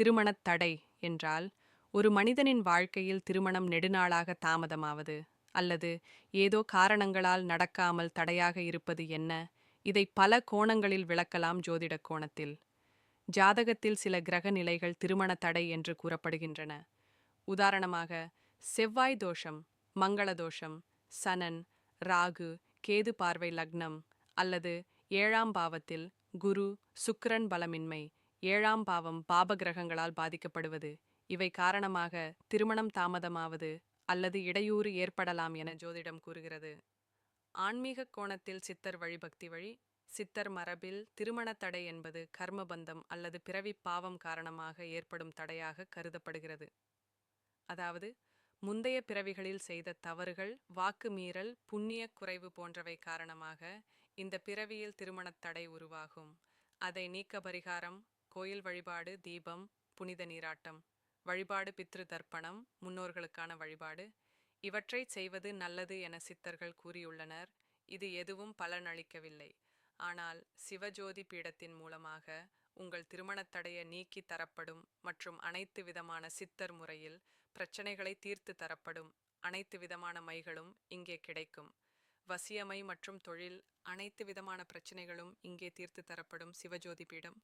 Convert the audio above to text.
திருமணத் தடை என்றால் ஒரு மனிதனின் வாழ்க்கையில் திருமணம் நெடுநாளாக தாமதமாவது அல்லது ஏதோ காரணங்களால் நடக்காமல் தடையாக இருப்பது என்ன இதை பல கோணங்களில் விளக்கலாம் ஜோதிட கோணத்தில். ஜாதகத்தில் சில கிரக நிலைகள் திருமண தடை என்று கூறப்படுகின்றன. உதாரணமாக செவ்வாய் தோஷம் மங்கள தோஷம் சனன் ராகு கேது பார்வை லக்னம் அல்லது ஏழாம் பாவத்தில் குரு சுக்கிரன் பலமின்மை ஏழாம் பாவம் பாப கிரகங்களால் பாதிக்கப்படுவது இவை காரணமாக திருமணம் தாமதமாவது அல்லது இடையூறு ஏற்படலாம் என ஜோதிடம் கூறுகிறது. ஆன்மீக கோணத்தில் சித்தர் வழிபக்தி வழி சித்தர் மரபில் திருமண தடை என்பது கர்மபந்தம் அல்லது பிறவி பாவம் காரணமாக ஏற்படும் தடையாக கருதப்படுகிறது. அதாவது முந்தைய பிறவிகளில் செய்த தவறுகள் வாக்கு மீறல் புண்ணிய குறைவு போன்றவை காரணமாக இந்த பிறவியில் திருமணத் தடை உருவாகும். அதை நீக்க பரிகாரம் கோயில் வழிபாடு தீபம் புனித நீராட்டம் வழிபாடு பித்ரு தர்ப்பணம் முன்னோர்களுக்கான வழிபாடு. இவற்றை செய்வது நல்லது என சித்தர்கள் கூறியுள்ளனர். இது எதுவும் பலனளிக்கவில்லை. ஆனால் சிவஜோதி பீடத்தின் மூலமாக உங்கள் திருமணத் தடையை நீக்கி தரப்படும் மற்றும் அனைத்து விதமான சித்தர் முறையில் பிரச்சனைகளை தீர்த்து தரப்படும் அனைத்து விதமான மைகளும் இங்கே கிடைக்கும். வசியமை மற்றும் தொழில் அனைத்து விதமான பிரச்சனைகளும் இங்கே தீர்த்து தரப்படும் சிவஜோதி பீடம்.